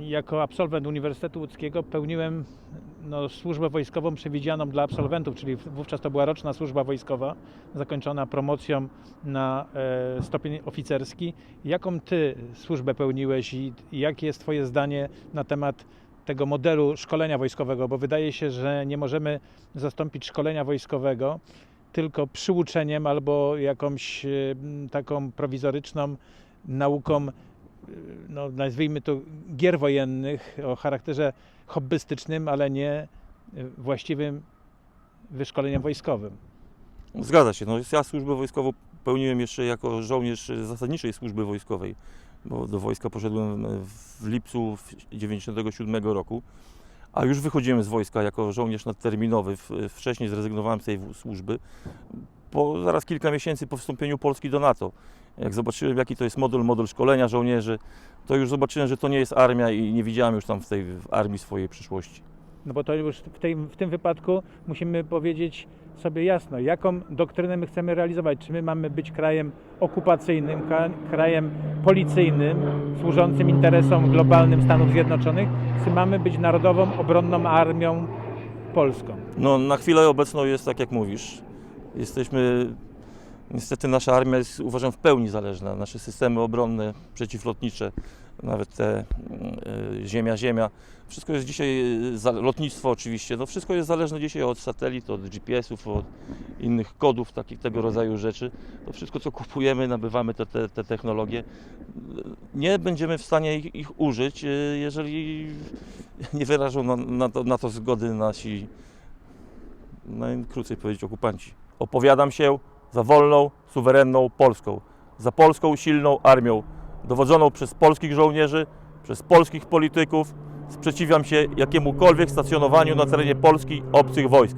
jako absolwent Uniwersytetu Łódzkiego pełniłem no, służbę wojskową przewidzianą dla absolwentów, czyli wówczas to była roczna służba wojskowa, zakończona promocją na e, stopień oficerski. Jaką ty służbę pełniłeś i jakie jest twoje zdanie na temat tego modelu szkolenia wojskowego? Bo wydaje się, że nie możemy zastąpić szkolenia wojskowego tylko przyuczeniem albo jakąś e, taką prowizoryczną nauką no, nazwijmy to gier wojennych o charakterze hobbystycznym, ale nie y, właściwym wyszkoleniem wojskowym. Zgadza się. No, ja służbę wojskową pełniłem jeszcze jako żołnierz zasadniczej służby wojskowej, bo do wojska poszedłem w lipcu 1997 roku, a już wychodziłem z wojska jako żołnierz nadterminowy. Wcześniej zrezygnowałem z tej służby, po zaraz kilka miesięcy po wstąpieniu Polski do NATO. Jak zobaczyłem, jaki to jest model, model szkolenia żołnierzy, to już zobaczyłem, że to nie jest armia i nie widziałem już tam w tej w armii swojej przyszłości. No bo to już w, tej, w tym wypadku musimy powiedzieć sobie jasno, jaką doktrynę my chcemy realizować. Czy my mamy być krajem okupacyjnym, krajem policyjnym, służącym interesom globalnym Stanów Zjednoczonych, czy mamy być narodową, obronną armią polską. No, na chwilę obecną jest tak, jak mówisz. Jesteśmy, niestety nasza armia jest, uważam, w pełni zależna. Nasze systemy obronne, przeciwlotnicze, nawet te y, ziemia, ziemia. Wszystko jest dzisiaj, za- lotnictwo oczywiście, no wszystko jest zależne dzisiaj od satelit, od GPS-ów, od innych kodów, takich tego rodzaju rzeczy. To wszystko, co kupujemy, nabywamy te, te, te technologie, nie będziemy w stanie ich, ich użyć, y, jeżeli nie wyrażą na, na, to, na to zgody nasi najkrócej powiedzieć okupanci. Opowiadam się za wolną, suwerenną Polską, za polską silną armią, dowodzoną przez polskich żołnierzy, przez polskich polityków. Sprzeciwiam się jakiemukolwiek stacjonowaniu na terenie Polski obcych wojsk.